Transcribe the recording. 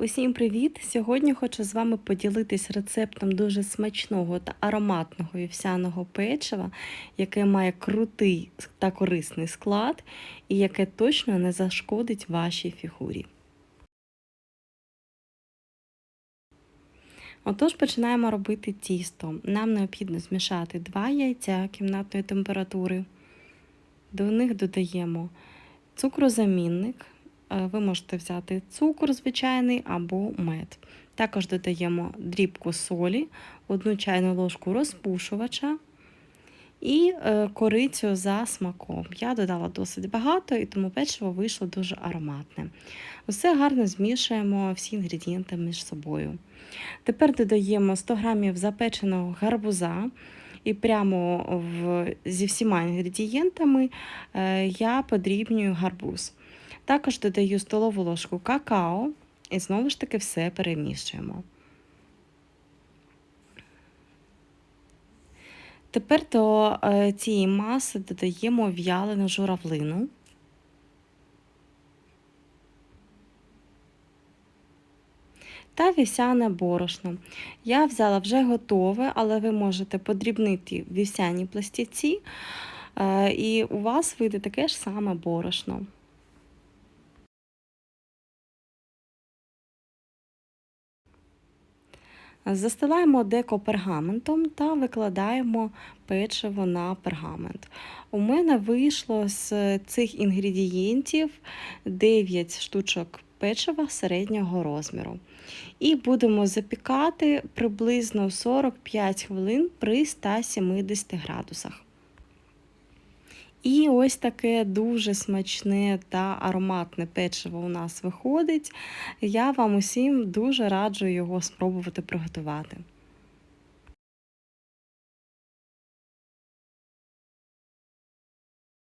Усім привіт! Сьогодні хочу з вами поділитись рецептом дуже смачного та ароматного вівсяного печива, яке має крутий та корисний склад і яке точно не зашкодить вашій фігурі. Отож, починаємо робити тісто. Нам необхідно змішати 2 яйця кімнатної температури. До них додаємо цукрозамінник. Е, Ви можете взяти цукор звичайний або мед. Також додаємо дрібку солі, одну чайну ложку розпушувача і е, корицю за смаком. Я додала досить багато, і тому печиво вийшло дуже ароматне. Усе гарно змішуємо всі інгредієнти між собою. Тепер додаємо 100 г запеченого гарбуза. І прямо в, зі всіма інгредієнтами е, я подрібнюю гарбуз. Також додаю столову ложку какао і знову ж таки все перемішуємо. Тепер до е, цієї маси додаємо в'ялену журавлину. Та вівсяне борошно. Я взяла вже готове, але ви можете подрібнити вівсяні пластівці, е, і у вас вийде таке ж саме борошно. Застилаємо деко пергаментом та викладаємо печиво на пергамент. У мене вийшло з цих інгредієнтів 9 штучок печива середнього розміру. І будемо запікати приблизно 45 хвилин при 170 градусах. І ось таке дуже смачне та ароматне печиво у нас виходить. Я вам усім дуже раджу його спробувати приготувати.